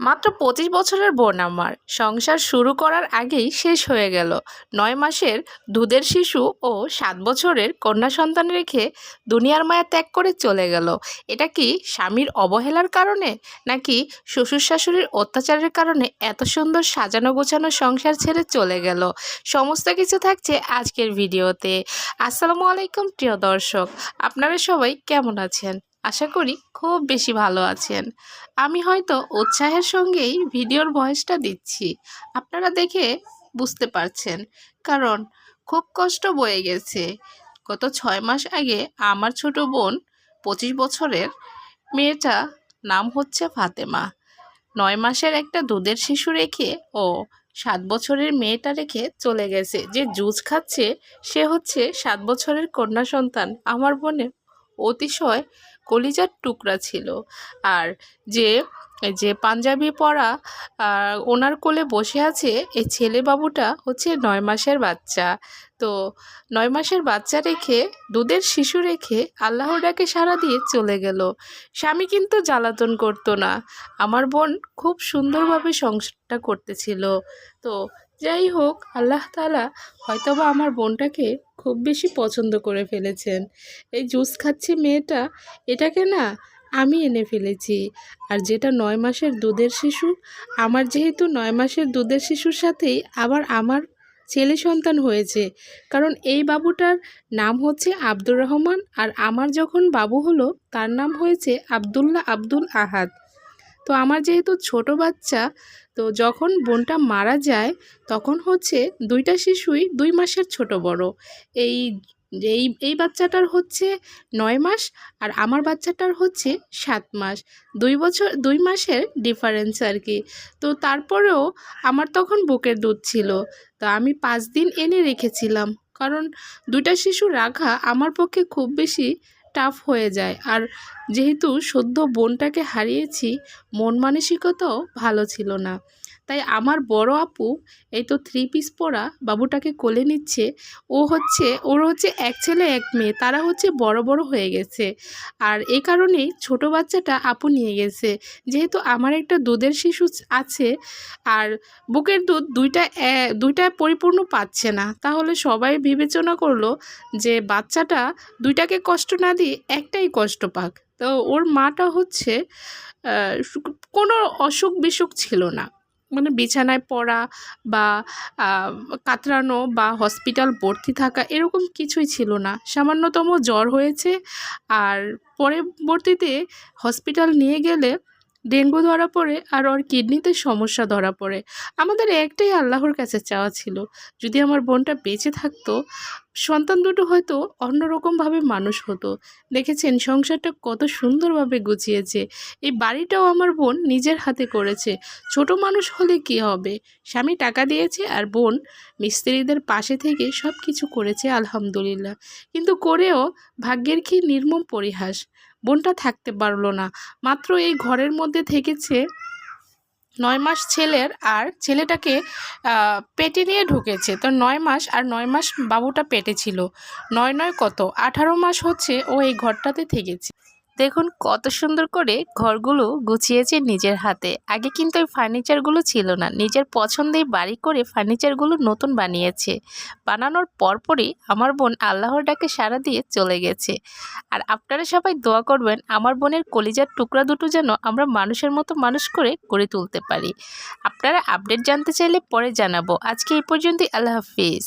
মাত্র পঁচিশ বছরের বোন আমার সংসার শুরু করার আগেই শেষ হয়ে গেল। নয় মাসের দুধের শিশু ও সাত বছরের কন্যা সন্তান রেখে দুনিয়ার মায়া ত্যাগ করে চলে গেল। এটা কি স্বামীর অবহেলার কারণে? নাকি শ্বশুর শাশুড়ির অত্যাচারের কারণে এত সুন্দর সাজানো গোছানো সংসার ছেড়ে চলে গেল? সমস্ত কিছু থাকছে আজকের ভিডিওতে। আসসালামু আলাইকুম, প্রিয় দর্শক। আপনারা সবাই কেমন আছেন? আশা করি খুব বেশি ভালো আছেন। আমি হয়তো উৎসাহের সঙ্গেই ভিডিওর ভয়েসটা দিচ্ছি। আপনারা দেখে বুঝতে পারছেন। কারণ খুব কষ্ট বয়ে গেছে। গত ছয় মাস আগে আমার ছোট বোন পঁচিশ বছরের মেয়েটা নাম হচ্ছে ফাতেমা। নয় মাসের একটা দুধের শিশু রেখে ও সাত বছরের মেয়েটা রেখে চলে গেছে। যে জুস খাচ্ছে সে হচ্ছে সাত বছরের কন্যা সন্তান। আমার বোনের অতিশয় কলিজার টুকরা ছিল। আর যে যে পাঞ্জাবি পরা ওনার কোলে বসে আছে এই ছেলে বাবুটা হচ্ছে নয় মাসের বাচ্চা। তো নয় মাসের বাচ্চা রেখে, দুধের শিশু রেখে আল্লাহর ডাকে সাড়া দিয়ে চলে গেল। স্বামী কিন্তু জ্বালাতন করতো না। আমার বোন খুব সুন্দরভাবে সংসারটা করতেছিল। তো যাই হোক, আল্লাহ তালা হয়তোবা আমার বোনটাকে খুব বেশি পছন্দ করে ফেলেছেন। এই জুস খাচ্ছে মেয়েটা, এটাকে না আমি এনে ফেলেছি। আর যেটা নয় মাসের দুধের শিশু, আমার যেহেতু নয় মাসের দুধের শিশুর সাথেই আবার আমার ছেলে সন্তান হয়েছে, কারণ এই বাবুটার নাম হচ্ছে আব্দুর রহমান আর আমার যখন বাবু হলো, তার নাম হয়েছে আবদুল্লাহ আব্দুল আহাদ। তো আমার যেহেতু ছোট বাচ্চা, তো যখন বোনটা মারা যায়, তখন হচ্ছে দুইটা শিশুই দুই মাসের ছোট বড়। এই এই এই বাচ্চাটার হচ্ছে নয় মাস আর আমার বাচ্চাটার হচ্ছে সাত মাস। দুই বছর, দুই মাসের ডিফারেন্স আর কি তো তারপরেও আমার তখন বুকের দুধ ছিল। তো আমি পাঁচ দিন এনে রেখেছিলাম। কারণ দুইটা শিশু রাখা আমার পক্ষে খুব বেশি টাফ হয়ে যায়। আর যেহেতু সদ্য বোনটাকে হারিয়েছি মন মানসিকতাও ভালো ছিল না। তাই আমার বড় আপু এই তো থ্রি পিস পরা বাবুটাকে কোলে নিচ্ছে। ও হচ্ছে, ওর হচ্ছে এক ছেলে, এক মেয়ে, তারা হচ্ছে বড় বড় হয়ে গেছে। আর এই কারণেই ছোট বাচ্চাটা আপু নিয়ে গেছে। যেহেতু আমার একটা দুধের শিশু আছে, আর বুকের দুধ দুইটা, এ- দুইটা পরিপূর্ণ পাচ্ছে না। তাহলে সবাই বিবেচনা করল যে বাচ্চাটা দুইটাকে কষ্ট না দিয়ে একটাই কষ্ট পাক। তো ওর মাটা হচ্ছে কোনো অসুখ বিসুখ ছিল না। মানে বিছানায় পড়া বা কাতরানো বা হসপিটাল ভর্তি থাকা এরকম কিছুই ছিল না। সামান্যতম জ্বর হয়েছে আর পরবর্তীতে হসপিটাল নিয়ে গেলে ডেঙ্গু ধরা পড়ে আর ওর কিডনিতে সমস্যা ধরা পড়ে। আমাদের একটাই আল্লাহর কাছে চাওয়া ছিল, যদি আমার বোনটা বেঁচে থাকতো, সন্তান দুটো হয়তো অন্যরকমভাবে মানুষ হতো। দেখেছেন, সংসারটা কত সুন্দরভাবে গুছিয়েছে। এই বাড়িটাও আমার বোন নিজের হাতে করেছে। ছোট মানুষ হলে কি হবে? স্বামী টাকা দিয়েছে আর বোন মিস্ত্রিদের পাশে থেকে সব কিছু করেছে, আলহামদুলিল্লাহ। কিন্তু করেও ভাগ্যের কি নির্মম পরিহাস? বোনটা থাকতে পারল না। মাত্র এই ঘরের মধ্যে থেকেছে নয় মাস ছেলের আর ছেলেটাকে পেটে নিয়ে ঢুকেছে। তো নয় মাস আর নয় মাস বাবুটা পেটে ছিল। নয় নয় কত? আঠারো মাস হচ্ছে ও এই ঘরটাতে থেকেছে। দেখুন কত সুন্দর করে ঘরগুলো গুছিয়েছে নিজের হাতে। আগে কিন্তু ওই ফার্নিচারগুলো ছিল না। নিজের পছন্দেই বাড়ি করে ফার্নিচারগুলো নতুন বানিয়েছে। বানানোর পরপরই আমার বোন আল্লাহর ডাকে সাড়া দিয়ে চলে গেছে। আর আপনারা সবাই দোয়া করবেন আমার বোনের কলিজার টুকরা দুটো যেন আমরা মানুষের মতো মানুষ করে গড়ে তুলতে পারি। আপনারা আপডেট জানতে চাইলে পরে জানাব। আজকে এই পর্যন্তই। আল্লাহ হাফিজ।